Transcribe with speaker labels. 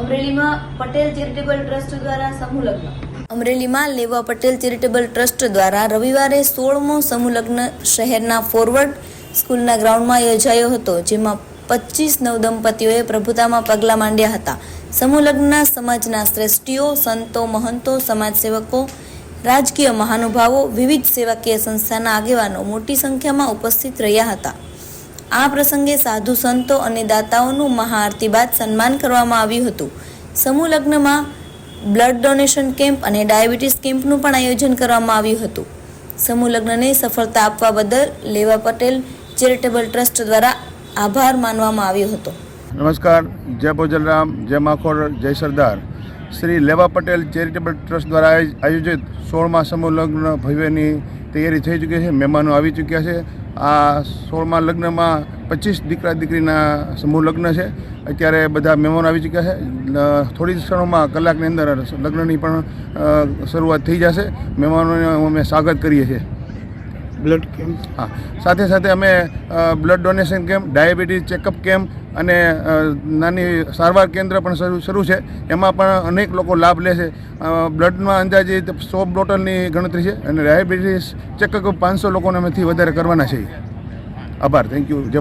Speaker 1: અમરેલીમાં Patel charitable trust દ્વારા સમૂહ લગ્ન. અમરેલીમાં લેવા પટેલ ચેરિટેબલ ટ્રસ્ટ દ્વારા રવિવારે સોળમો સમૂહ લગ્ન શહેરના ફોરવર્ડ સ્કૂલના ગ્રાઉન્ડમાં યોજાયો હતો, જેમાં પચીસ નવદંપતીઓએ પ્રભુતામાં પગલાં માંડ્યા હતા. સમૂહ લગ્નના સમાજના શ્રેષ્ઠીઓ, સંતો, મહંતો, સમાજસેવકો, રાજકીય મહાનુભાવો, વિવિધ સેવાકીય સંસ્થાના આગેવાનો મોટી સંખ્યામાં ઉપસ્થિત રહ્યા હતા. આ પ્રસંગે સાધુ સંતો અને દાતાઓનું મહાઆરતી બાદ સન્માન કરવામાં આવ્યું હતું. સમૂહ લગ્નમાં બ્લડ ડોનેશન કેમ્પ અને ડાયાબિટીસ કેમ્પનું પણ આયોજન કરવામાં આવ્યું હતું. સમૂહ લગ્નને સફળતા આપવા બદલ લેવા પટેલ ચેરિટેબલ ટ્રસ્ટ દ્વારા આભાર માનવામાં આવ્યો હતો.
Speaker 2: નમસ્કાર, જય ભોજલરામ, જય માખોર જય સરદાર. શ્રી લેવા પટેલ ચેરિટેબલ ટ્રસ્ટ દ્વારા આયોજિત સોળમા સમૂહ લગ્ન ભવ્યની તૈયારી થઈ ચૂકી છે, મહેમાનો આવી ચૂક્યા છે. આ સોળમા લગ્નમાં પચીસ દીકરા દીકરીના સમૂહ લગ્ન છે. અત્યારે બધા મહેમાનો આવી ચૂક્યા છે. થોડી જ ક્ષણોમાં કલાકની અંદર લગ્નની પણ શરૂઆત થઈ જશે. મહેમાનોને અમે સ્વાગત કરીએ છીએ.
Speaker 3: બ્લડ કેમ્પ
Speaker 2: હા. સાથે સાથે અમે blood donation camp diabetes checkup camp અને નાની સારવાર કેન્દ્ર પણ શરૂ શરૂ છે. એમાં પણ અનેક લોકો લાભ લે છે. બ્લડમાં અંદાજિત સો બોટલની ગણતરી છે અને ડાયાબિટીસ ચેકઅપ પાંચસો લોકોને અમેથી વધારે કરવાના છે. આભાર. થેન્ક યુ જય